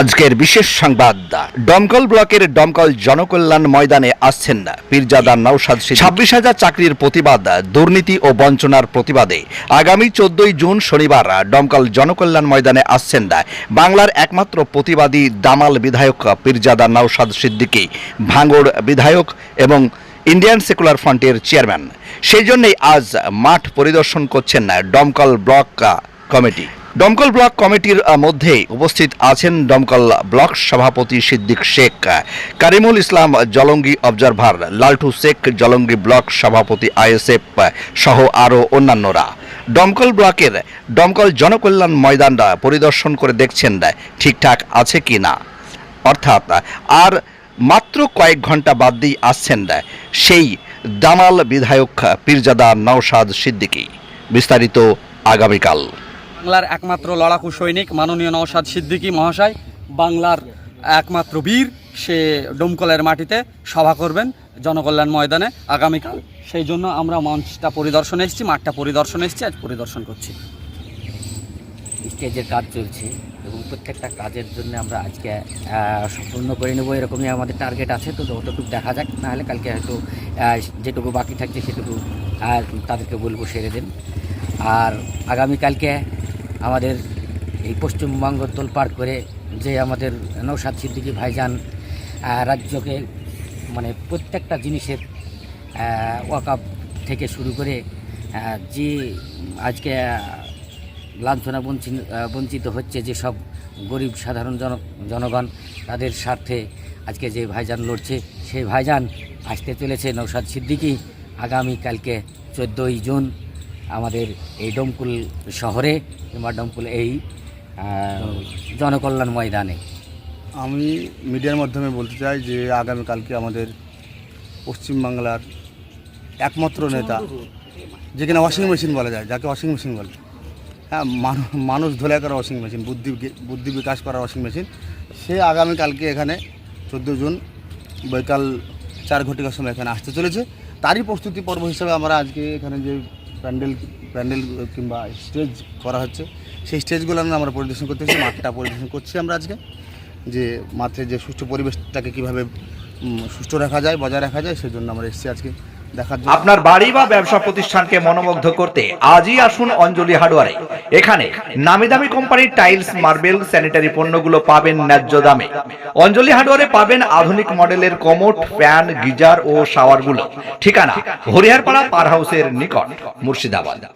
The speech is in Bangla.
আজকের বিশেষ সংবাদ। ডমকল ব্লকের ডমকল জনকল্যাণ ময়দানে আসছেন না পীরজাদা নৌসাদ ছাব্বিশ হাজার চাকরির প্রতিবাদ দুর্নীতি ও বঞ্চনার প্রতিবাদে আগামী চোদ্দই জুন শনিবার ডমকল জনকল্যাণ ময়দানে আসছেন না বাংলার একমাত্র প্রতিবাদী দামাল বিধায়ক পীরজাদা নৌসাদ সিদ্দিকী ভাঙড় বিধায়ক এবং ইন্ডিয়ান সেকুলার ফ্রন্টের চেয়ারম্যান। সেই জন্যই আজ মাঠ পরিদর্শন করছেন Domkal block ah, committee. Domkal block কমিটির মধ্যে উপস্থিত আছেন দমকল ব্লক সভাপতি সিদ্দিক শেখ, কারিমুল ইসলাম জলঙ্গি অবজারভার, লালটু শেখ জলঙ্গি ব্লক সভাপতি আইএসএফ সহ আরও অন্যান্যরা। দমকল ব্লকের দমকল জনকল্যাণ ময়দানটা পরিদর্শন করে দেখছেন, ঠিকঠাক আছে কি না। অর্থাৎ আর মাত্র কয়েক ঘণ্টা বাদ দিয়ে আসছেন সেই দামাল বিধায়ক পীরজাদা নওশাদ সিদ্দিকী। বিস্তারিত আগামীকাল। বাংলার একমাত্র লড়াকু সৈনিক মাননীয় নওশাদ সিদ্দিকী মহাশয়, বাংলার একমাত্র বীর, সে ডোমকলের মাটিতে সভা করবেন জনকল্যাণ ময়দানে আগামীকাল। সেই জন্য আমরা মঞ্চটা পরিদর্শনে এসেছি, মাঠটা পরিদর্শনে এসেছি, আজ পরিদর্শন করছি। স্টেজের কাজ চলছে এবং প্রত্যেকটা কাজের জন্য আমরা আজকে সম্পূর্ণ করে নেব, এরকমই আমাদের টার্গেট আছে, তো যতটুকু দেখা যাক, নাহলে কালকে হয়তো যেটুকু বাকি থাকছে সেটুকু তাদেরকে বলব সেরে দেন। আর আগামীকালকে আমাদের এই পশ্চিমবঙ্গ তোলপাড় করে যে আমাদের নৌসাদ সিদ্দিকী ভাইজান রাজ্যকে মানে প্রত্যেকটা জিনিসের ওয়াকআপ থেকে শুরু করে যে আজকে লাঞ্ছনা বঞ্চিত হচ্ছে যে সব গরিব সাধারণ জন, জনগণ তাদের স্বার্থে আজকে যে ভাইজান লড়ছে, সেই ভাইজান আসতে চলেছে নৌসাদ সিদ্দিকী আগামীকালকে চোদ্দোই জুন। আমাদের এই ডমকুল শহরে কিংবা ডমকুল এই জনকল্যাণ ময়দানে। আমি মিডিয়ার মাধ্যমে বলতে চাই যে আগামীকালকে আমাদের পশ্চিমবাংলার একমাত্র নেতা যেখানে ওয়াশিং মেশিন বলা যায়, যাকে ওয়াশিং মেশিন বলে। হ্যাঁ মানু- মানুষ ধোলাই করা ওয়াশিং মেশিন বুদ্ধি বুদ্ধি বিকাশ করা ওয়াশিং মেশিন সে আগামীকালকে এখানে চোদ্দ জুন বৈকাল চার ঘটিকার সময় এখানে আসতে চলেছে। তারই প্রস্তুতি পর্ব হিসেবে আমরা আজকে এখানে যে প্যান্ডেল প্যান্ডেল কিংবা স্টেজ করা হচ্ছে। সেই স্টেজগুলো আমরা পরিদর্শন করতে হচ্ছে মাঠটা পরিদর্শন করছি আমরা আজকে। যে মাঠে যে সুষ্ঠু পরিবেশটাকে কীভাবে সুষ্ঠু রাখা যায়, বজায় রাখা যায়, সেজন্য আমরা এসেছি আজকে। আপনার বাড়ি বা ব্যবসা প্রতিষ্ঠানকে মনোমুগ্ধ করতে আজই আসুন অঞ্জলি হার্ডওয়ারে। এখানে নামি দামি কোম্পানির টাইলস, মার্বেল, স্যানিটারি পণ্যগুলো পাবেন ন্যায্য দামে। অঞ্জলি হার্ডওয়ারে পাবেন আধুনিক মডেলের কমোট, ফ্যান, গিজার ও শাওয়ারগুলো। ঠিকানা হরিহারপাড়া পার হাউসের নিকট, মুর্শিদাবাদ।